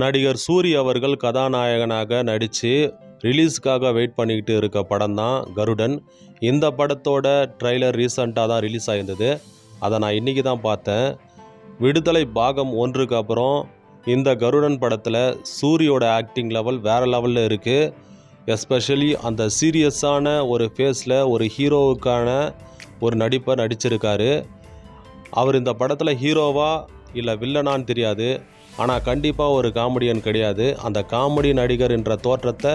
நடிகர் சூரி அவர்கள் கதாநாயகனாக நடித்து ரிலீஸ்க்காக வெயிட் பண்ணிக்கிட்டு இருக்க படம் தான் கருடன். இந்த படத்தோட ட்ரைலர் ரீசண்டாக தான் ரிலீஸ் ஆயிருந்தது. அதை நான் இன்றைக்கி தான் பார்த்தேன். விடுதலை பாகம் ஒன்றுக்கு அப்புறம் இந்த கருடன் படத்தில் சூரியோட ஆக்டிங் லெவல் வேறு லெவலில் இருக்குது எஸ்பெஷலி அந்த சீரியஸான ஒரு ஃபேஸில் ஒரு ஹீரோவுக்கான ஒரு நடிப்பை நடிச்சிருக்காரு. அவர் இந்த படத்தில் ஹீரோவா இல்லை வில்லனான்னு தெரியாது. ஆனால் கண்டிப்பாக ஒரு காமெடியன் கிடையாது. அந்த காமெடி நடிகர் என்ற தோற்றத்தை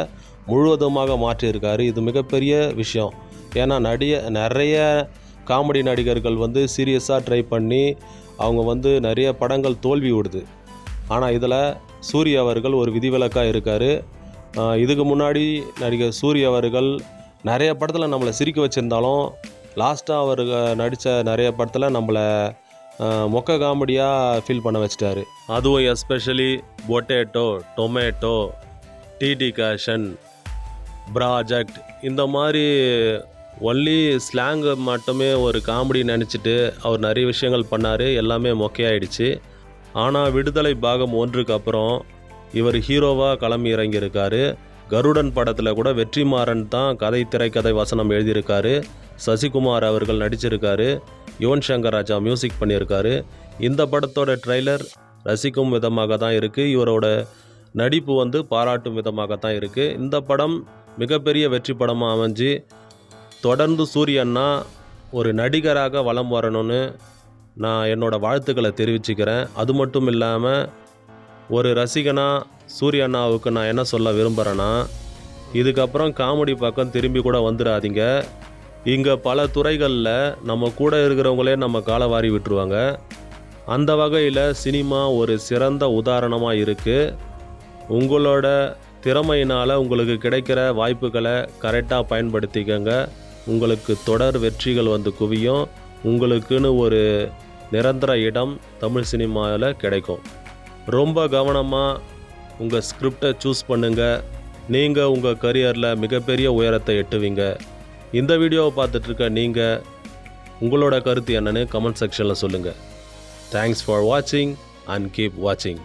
முழுவதுமாக மாற்றியிருக்காரு. இது மிகப்பெரிய விஷயம். ஏன்னா நடிக நிறைய காமெடி நடிகர்கள் வந்து சீரியஸாக ட்ரை பண்ணி அவங்க வந்து நிறைய படங்கள் தோல்வி விடுது. ஆனால் இதில் சூரிய அவர்கள் ஒரு விதிவிலக்காக இருக்கார். இதுக்கு முன்னாடி நடிகர் சூரிய அவர்கள் நிறைய படத்தில் நம்மளை சிரிக்க வச்சுருந்தாலும் லாஸ்ட்டாக அவர் நடித்த நிறைய படத்தில் நம்மளை மொக்க காமெடியாக ஃபீல் பண்ண வச்சிட்டாரு. அதுவும் எஸ்பெஷலி பொட்டேட்டோ டொமேட்டோ டிடி கேஷன் ப்ராஜெக்ட் இந்த மாதிரி ஒன்லி ஸ்லாங்கு மட்டுமே ஒரு காமெடி நினச்சிட்டு அவர் நிறைய விஷயங்கள் பண்ணார் எல்லாமே மொக்கையாயிடுச்சு. ஆனால் விடுதலை பாகம் ஒன்றுக்கு அப்புறம் இவர் ஹீரோவாக கிளம்பி இறங்கியிருக்காரு. கருடன் படத்தில் கூட வெற்றிமாறன் தான் கதை திரைக்கதை வசனம் எழுதியிருக்காரு. சசிகுமார் அவர்கள் நடிச்சிருக்காரு. யுவன் சங்கர் ராஜா மியூசிக் பண்ணியிருக்காரு. இந்த படத்தோட ட்ரெய்லர் ரசிக்கும் விதமாக தான் இருக்குது இவரோட நடிப்பு வந்து பாராட்டும் விதமாக தான் இருக்குது இந்த படம் மிகப்பெரிய வெற்றி படமாக அமைஞ்சு தொடர்ந்து சூரியன்னா ஒரு நடிகராக வலம் வரணும்னு நான் என்னோடய வாழ்த்துக்களை தெரிவிச்சுக்கிறேன். அது மட்டும் இல்லாமல் ஒரு ரசிகனாக சூரிய அண்ணாவுக்கு நான் என்ன சொல்ல விரும்புகிறேன்னா இதுக்கப்புறம் காமெடி பக்கம் திரும்பி கூட வந்துடாதீங்க இங்கே பல துறைகளில் நம்ம கூட இருக்கிறவங்களே நம்ம காலை வாரி விட்டுருவாங்க. அந்த வகையில் சினிமா ஒரு சிறந்த உதாரணமாக இருக்குது உங்களோட திறமையினால் உங்களுக்கு கிடைக்கிற வாய்ப்புகளை கரெக்டாக பயன்படுத்திக்கங்க. உங்களுக்கு தொடர் வெற்றிகள் வந்து குவியும். உங்களுக்குன்னு ஒரு நிரந்தர இடம் தமிழ் சினிமாவில் கிடைக்கும். ரொம்ப கவனமாக உங்கள் ஸ்கிரிப்டை சூஸ் பண்ணுங்கள் நீங்கள் உங்கள் கரியரில் மிகப்பெரிய உயரத்தை எட்டுவீங்க. இந்த வீடியோவை பார்த்துட்ருக்க நீங்கள் உங்களோட கருத்து என்னன்னு கமெண்ட் செக்ஷனில் சொல்லுங்கள் தேங்க்ஸ் ஃபார் வாட்சிங் அண்ட் கீப் வாட்சிங்